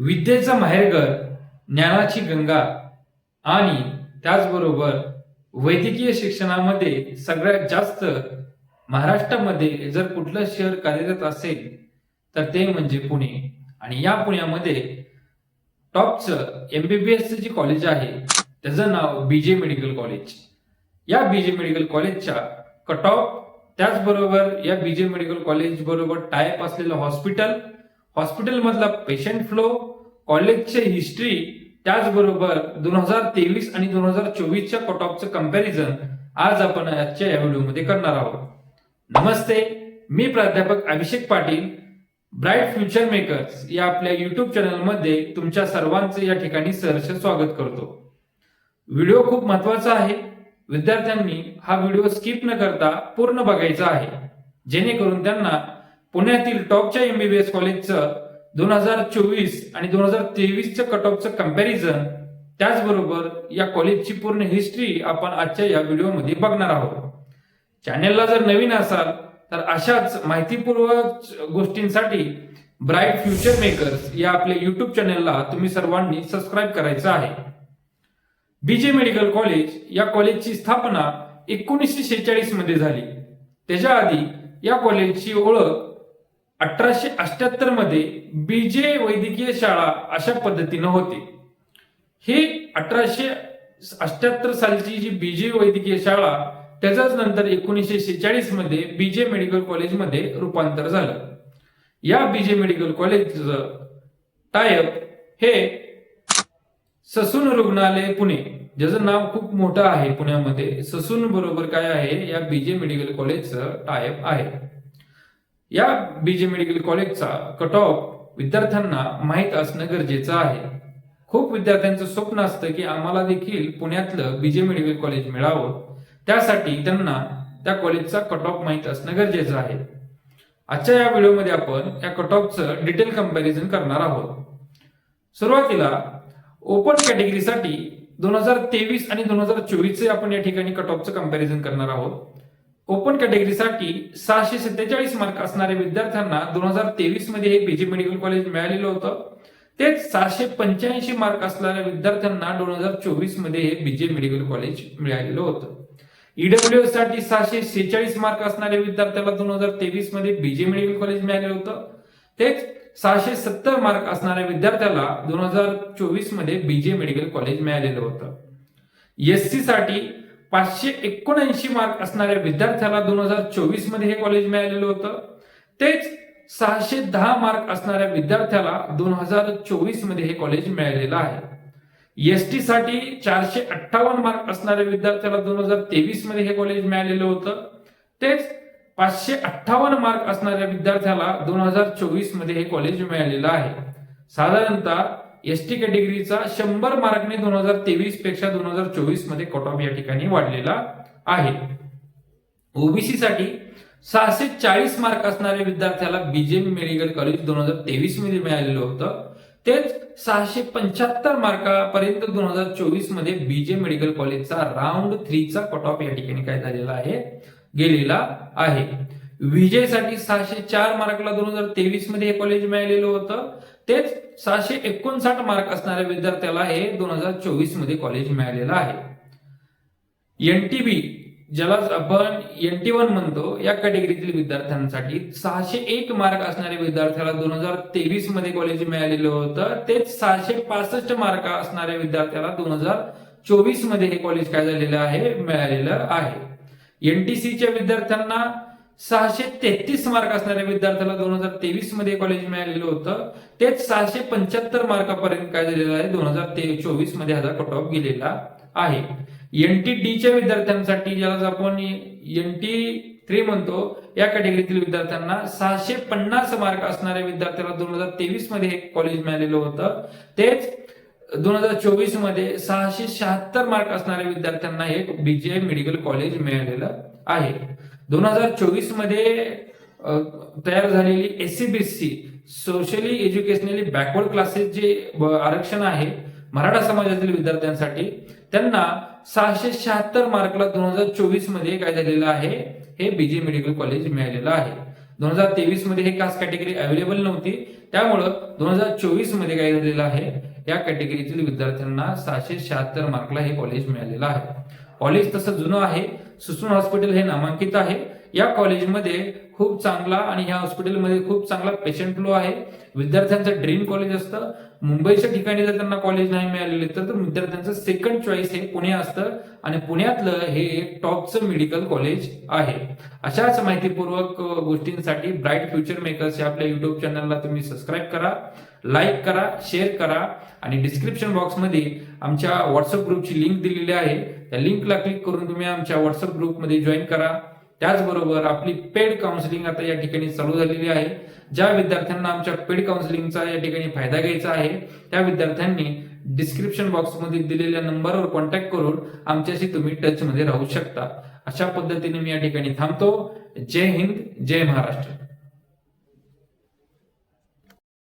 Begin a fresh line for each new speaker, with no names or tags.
विद्येचं माहेरघर ज्ञानाची गंगा आणि त्याचबरोबर वैद्यकीय शिक्षणामध्ये सगळ्यात जास्त महाराष्ट्रामध्ये जर कुठलं शहर कार्यरत असेल तर ते म्हणजे पुणे. आणि या पुण्यामध्ये टॉपचं एमबीबीएसचं जे कॉलेज आहे. त्याचं नाव बीजे मेडिकल कॉलेज या बीजे मेडिकल कॉलेजच्या कट ऑफ त्याचबरोबर या बीजे मेडिकल कॉलेज बरोबर टायप असलेलं हॉस्पिटल हॉस्पिटलमधला पेशंट फ्लो कॉलेजची हिस्ट्री त्याचबरोबर दोन हजार तेवीस आणि दोन हजार चोवीसच्या कट ऑफचं कंपॅरिझन आज आपण आजच्या या व्हिडिओमध्ये करणार आहोत. नमस्ते मी प्राध्यापक Abhishek Patil bright future makers या आपल्या युट्यूब चॅनलमध्ये तुमच्या सर्वांचे या ठिकाणी सहर्ष स्वागत करतो. व्हिडिओ खूप महत्त्वाचा आहे. विद्यार्थ्यांनी हा व्हिडिओ स्किप न करता पूर्ण बघायचा आहे. जेणेकरून त्यांना पुण्यातील टॉपच्या एमबीबीएस कॉलेजचं दोन हजार चोवीस आणि दोन हजार तेवीसचं कट ऑफचं कंपॅरिझन त्याचबरोबर या कॉलेजची पूर्ण हिस्ट्री आपण आजच्या या व्हिडिओमध्ये बघणार आहोत. चॅनेलला जर नवीन असाल तर अशाच माहितीपूर्वक गोष्टींसाठी ब्राईट फ्युचर मेकर्स या आपल्या युट्यूब चॅनेलला तुम्ही सर्वांनी सबस्क्राईब करायचं आहे. बीजे मेडिकल कॉलेज या कॉलेजची स्थापना एकोणीसशे शेहेचाळीसमध्ये झाली. त्याच्या आधी या कॉलेजची ओळख अठराशे अठ्याहत्तरमध्ये बीजे वैद्यकीय शाळा अशा पद्धतीनं होती. ही अठराशे अठ्याहत्तर सालची जी बीजे वैद्यकीय शाळा त्याच्याच नंतर एकोणीसशे शेहेचाळीसमध्ये बीजे मेडिकल कॉलेजमध्ये रूपांतर झालं. या बीजे मेडिकल कॉलेजचं टायप हे ससून रुग्णालय पुणे ज्याचं नाव खूप मोठं आहे पुण्यामध्ये. ससून बरोबर काय आहे? या बीजे मेडिकल कॉलेजचं टायप आहे. या बीजे मेडिकल कॉलेजचा कट ऑफ विद्यार्थ्यांना माहीत असणं गरजेचं आहे. खूप विद्यार्थ्यांचं स्वप्न असतं की आम्हाला देखील पुण्यातलं बीजे मेडिकल कॉलेज मिळावं. त्यासाठी त्यांना त्या कॉलेजचा कट ऑफ माहीत असणं गरजेचं आहे. आजच्या या व्हिडिओमध्ये आपण या कट ऑफचं डिटेल कंपॅरिझन करणार आहोत. सुरुवातीला ओपन कॅटेगरीसाठी दोन हजार तेवीस आणि दोन हजार चोवीसचे आपण या ठिकाणी कट ऑफचं कंपॅरिझन करणार आहोत. ओपन कॅटेगरीसाठी सहाशे सत्तेचाळीस मार्क असणाऱ्या विद्यार्थ्यांना दोन हजार तेवीसमध्ये हे बीजे मेडिकल कॉलेज मिळालेलं होतं. तेच सहाशे पंच्याऐंशी मार्क असणाऱ्या विद्यार्थ्यांना दोन हजार चोवीसमध्ये हे बीजे मेडिकल कॉलेज मिळालेलं होतं. ईडब्ल्यू एससाठी सहाशे सेहेचाळीस मार्क असणाऱ्या विद्यार्थ्याला दोन हजार तेवीसमध्ये बीजे मेडिकल कॉलेज मिळालेलं होतं. तेच सहाशे सत्तर मार्क असणाऱ्या विद्यार्थ्याला दोन हजार चोवीसमध्ये बीजे मेडिकल कॉलेज मिळालेलं होतं. एस सी साठी पाचशे एकोणऐंशी मार्क असणाऱ्या विद्यार्थ्याला दोन हजार चोवीसमध्ये हे कॉलेज मिळालेलं होतं. तेच सहाशे दहा मार्क असणाऱ्या विद्यार्थ्याला दोन हजार चोवीसमध्ये हे कॉलेज मिळालेलं आहे. एस टी साठी चारशे अठ्ठावन्न मार्क असणाऱ्या विद्यार्थ्याला दोन हजार तेवीसमध्ये हे कॉलेज मिळालेलं होतं. तेच पाचशे अठ्ठावन्न मार्क असणाऱ्या विद्यार्थ्याला दोन हजार चोवीसमध्ये हे कॉलेज मिळालेलं आहे. साधारणतः एस टी कॅटेगरीचा शंभर मार्कने दोन हजार तेवीसपेक्षा दोन हजार चोवीसमध्ये कट ऑफ या ठिकाणी वाढलेला आहे. ओबीसी साठी सहाशे चाळीस मार्क असणाऱ्या विद्यार्थ्याला बीजेपी मेडिकल कॉलेज दोन हजार तेवीसमध्ये मिळालेलं होतं. तेच सहाशे पंच्याहत्तर मार्कापर्यंत दोन हजार चोवीसमध्ये बीजे मेडिकल कॉलेजचा राऊंड थ्रीचा कट ऑफ या ठिकाणी काय झालेला आहे? गेलेला आहे. विजयसाठी सहाशे चार मार्कला दोन हजार तेवीसमध्ये हे कॉलेज मिळालेलं होतं. तेच सहाशे एकोणसाठ मार्क असणाऱ्या विद्यार्थ्याला हे दोन हजार चोवीसमध्ये कॉलेज मिळालेलं आहे. एनटीबी ज्याला आपण एनटी वन म्हणतो या कॅटेगरीतील विद्यार्थ्यांसाठी सहाशे एक मार्क असणाऱ्या विद्यार्थ्याला दोन हजार तेवीसमध्ये कॉलेज मिळालेलं होतं. तेच सहाशे पासष्ट मार्क असणाऱ्या विद्यार्थ्याला दोन हजार चोवीसमध्ये हे कॉलेज काय झालेलं आहे? मिळालेलं आहे. एनटीसीच्या विद्यार्थ्यांना सहाशे तेहतीस मार्क असणाऱ्या विद्यार्थ्याला दोन हजार तेवीसमध्ये कॉलेज मिळालेलं होतं. तेच सहाशे पंच्याहत्तर मार्कापर्यंत काय झालेलं आहे? दोन हजार ते चोवीसमध्ये हा कट ऑफ गेलेला आहे. एनटीडीच्या विद्यार्थ्यांसाठी ज्याला आपण एनटी थ्री म्हणतो या कॅटेगरीतील विद्यार्थ्यांना सहाशे पन्नास मार्क असणाऱ्या विद्यार्थ्याला दोन हजार तेवीसमध्ये कॉलेज मिळालेलं होतं. तेच दोन हजार चोवीसमध्ये सहाशे शहात्तर मार्क असणाऱ्या विद्यार्थ्यांना हे बीजे मेडिकल कॉलेज मिळालेलं आहे. दोन हजार चोवीसमध्ये तयार झालेली SCBSC socially educationally backward classes जे आरक्षण आहे मराठा समाजातील विद्यार्थ्यांसाठी त्यांना सहाशे शहात्तर मार्कला दोन हजार चोवीसमध्ये काय झालेलं आहे हे बीजे मेडिकल कॉलेज मिळालेलं आहे. दोन हजार तेवीसमध्ये हे कास्ट कॅटेगरी अवेलेबल नव्हती त्यामुळं दोन हजार चोवीसमध्ये काय झालेलं आहे या कॅटेगरीतील विद्यार्थ्यांना सहाशे शहात्तर मार्कला हे कॉलेज मिळालेलं आहे. कॉलेज तसं जुनं आहे. सुसून हॉस्पिटल हे नामांकित आहे. या कॉलेजमध्ये खूप चांगला आणि ह्या हॉस्पिटलमध्ये खूप चांगला पेशंट फ्लो आहे. विद्यार्थ्यांचं ड्रीम कॉलेज असतं. मुंबईच्या ठिकाणी जर त्यांना कॉलेज नाही मिळालेले तर विद्यार्थ्यांचं सेकंड चॉईस हे पुणे असतं. आणि पुण्यातलं हे एक टॉपचं मेडिकल कॉलेज आहे. अशाच माहितीपूर्वक गोष्टींसाठी ब्राईट फ्युचर मेकर्स या आपल्या युट्यूब चॅनलला तुम्ही सबस्क्राईब करा लाईक करा शेअर करा. आणि डिस्क्रिप्शन बॉक्समध्ये आमच्या व्हॉट्सअप ग्रुपची लिंक दिलेली आहे. त्या लिंकला क्लिक करून तुम्ही आमच्या व्हॉट्सअप ग्रुपमध्ये जॉईन करा. त्याचबरोबर आपली पेड काउन्सिलिंग आता या ठिकाणी चालू झालेली आहे. ज्या विद्यार्थ्यांना आमच्या पेड काउन्सिलिंगचा या ठिकाणी फायदा घ्यायचा आहे त्या विद्यार्थ्यांनी डिस्क्रिप्शन बॉक्समध्ये दिलेल्या नंबरवर कॉन्टॅक्ट करून आमच्याशी तुम्ही टचमध्ये राहू शकता. अशा पद्धतीने मी या ठिकाणी थांबतो. जय हिंद जय महाराष्ट्र.